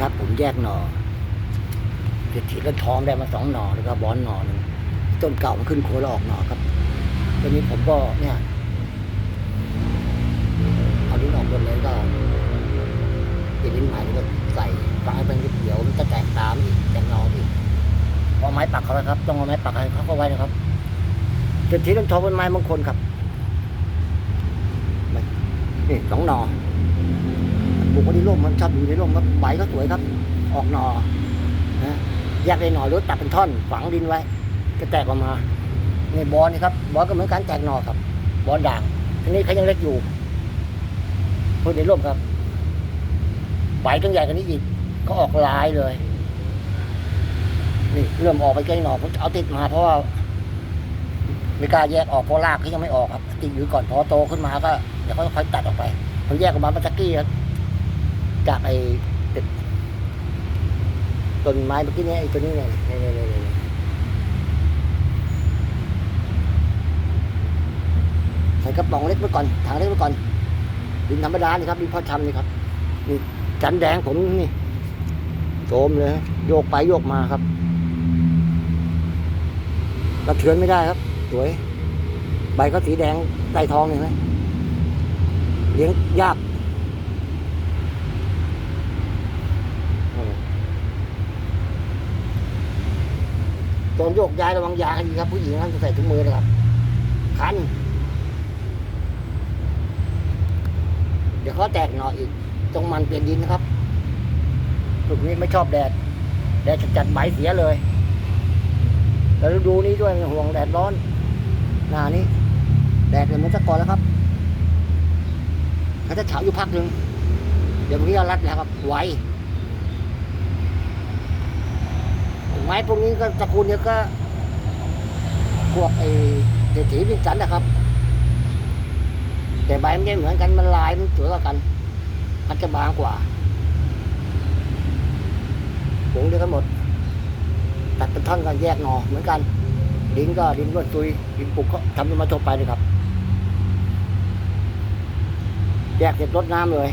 ครับผมแยกหน่อเศรษฐีแล้วท้องได้มาสองหน่อแล้วก็บอนหน่อหนึ่งต้นเก่ามันขึ้นโคแล้วออกหน่อครับตอนนี้ผมก็เนี่ยเอาลิ้นออกหมดเลยก็ปิดลิ้นใหม่แล้วก็ใส่ฝังให้เป็นเดี๋ยวมันจะแตกตามอีกแตกหน่ออีกเอาไม้ปักเขาไว้วครับ ต้องเอาไม้ปักให้เขาเข้าไว้นะครับเศรษฐีต้นท้องเป็นไม้มงคลครับนี่สองหน่อ ปลูกไว้ในร่มมันชอบอยู่ในร่มครับใบก็สวยครับ ออกหนอนะแยกในหน่อหรือตัดเป็นท่อนฝังดินไว้ ก็แตกออกมาในบอนนี่ครับบอนก็เหมือนการแตกหนอครับ บอนด่างทีนี้เขายังเล็กอยู่พูดในร่มครับใบต้องใหญ่กว่านี้อีกก็ออกลายเลย นี่เริ่มออกไปใกล้หนอผมเอาติดมาเพราะว่าไม่กล้าแยกออกเพราะรากเขายังไม่ออกครับ ติดอยู่ก่อนพอโตขึ้นมาก็เดี๋ยวค่อยๆตัดออกไปผมแยกออกมาเมื่อตะกี้ครับ จากไอ้ตึกต้นไม้เมื่อกี้เนี่ยไอ้ตัวนี้เนี่ยนี่นี่นี่ใส่กระป๋องเล็กไว้ก่อนถังเล็กไว้ก่อนดินธรรมดานี่ครับดินพ่อชำนี่ครับนี่จันแดงผมนี่โจมเลยโยกไปโยกมาครับกระเทือนไม่ได้ครับ สวย ใบก็สีแดงใต้ทองเห็นไหมเลี้ยงยาก ตอนโยกย้ายระวังยาให้ดีครับผู้หญิงนั้นใส่ถุงมือนะครับคัน เดี๋ยวเขาแตกหน่ออีก ตรงมันเปลี่ยนดินนะครับปลูกนี้ไม่ชอบแดด แดดจัดใบเสียเลย แล้วดูนี้ด้วยห่วงแดดร้อน หน้านี้ แดดเนี่ยมันจะก่อนแล้วครับเขาจะเฉาอยู่พักหนึ่งเดี๋ยวพรุ่งนี้เอารัดนะครับ ไว ไม้พวกนี้ก็ตระกูลเนี้ยก็พวกไอ้เศรษฐีวินสันนะครับ แต่ใบมันไม่เหมือนกันมันลายมันสวยกว่ากันมันจะบางกว่าผงเดียวกันหมด ตัดเป็นท่อนกันแยกหนอเหมือนกันดินก็ดินรวดซุยดินปลูกก็ทำมาทั่วไปเลยครับ แยกเสร็จรดน้ำเลย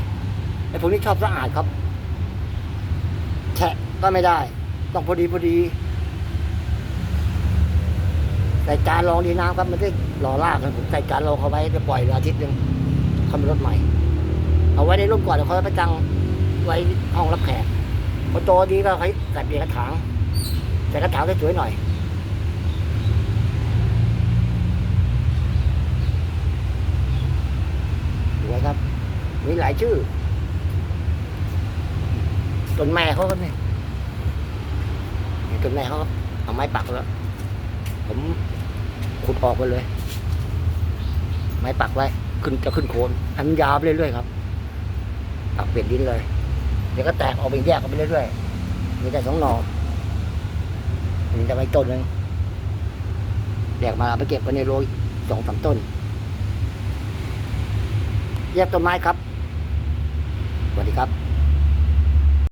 ไอ้พวกนี้ชอบสะอาดครับแฉะก็ไม่ได้ ต้องพอดีพอดี ใส่จานรองดีน้ำครับไม่ได้หล่อลากนะผมใส่จานรองเขาไว้จะปล่อยอาทิตย์หนึ่งทำรถใหม่ เอาไว้ในร่มก่อนเดี๋ยวเขาไปจังไว้ห้องรับแขกพอโตดีก็เขาใส่เปลี่ยนกระถางใส่กระถางสวยหน่อยสวยครับ มีหลายชื่อต้นแม่เขาก็เนี่ย นี่ต้นแม่เขาเอาไม้ปักแล้ว ผมขุดออกไปเลย ไม้ปักไว้ ขึ้นจะขึ้นโคนให้มันยาวไปเรื่อยๆครับปักเปลี่ยนดินเลย เดี๋ยวก็แตกออกเป็นแยกออกไปเรื่อยๆมีแต่สองหนอมีแต่ไม้ต้นหนึงแยกมาเอาไปเก็บไว้ในโรยสองสามต้น แยกต้นไม้ครับ สวัสดีครับ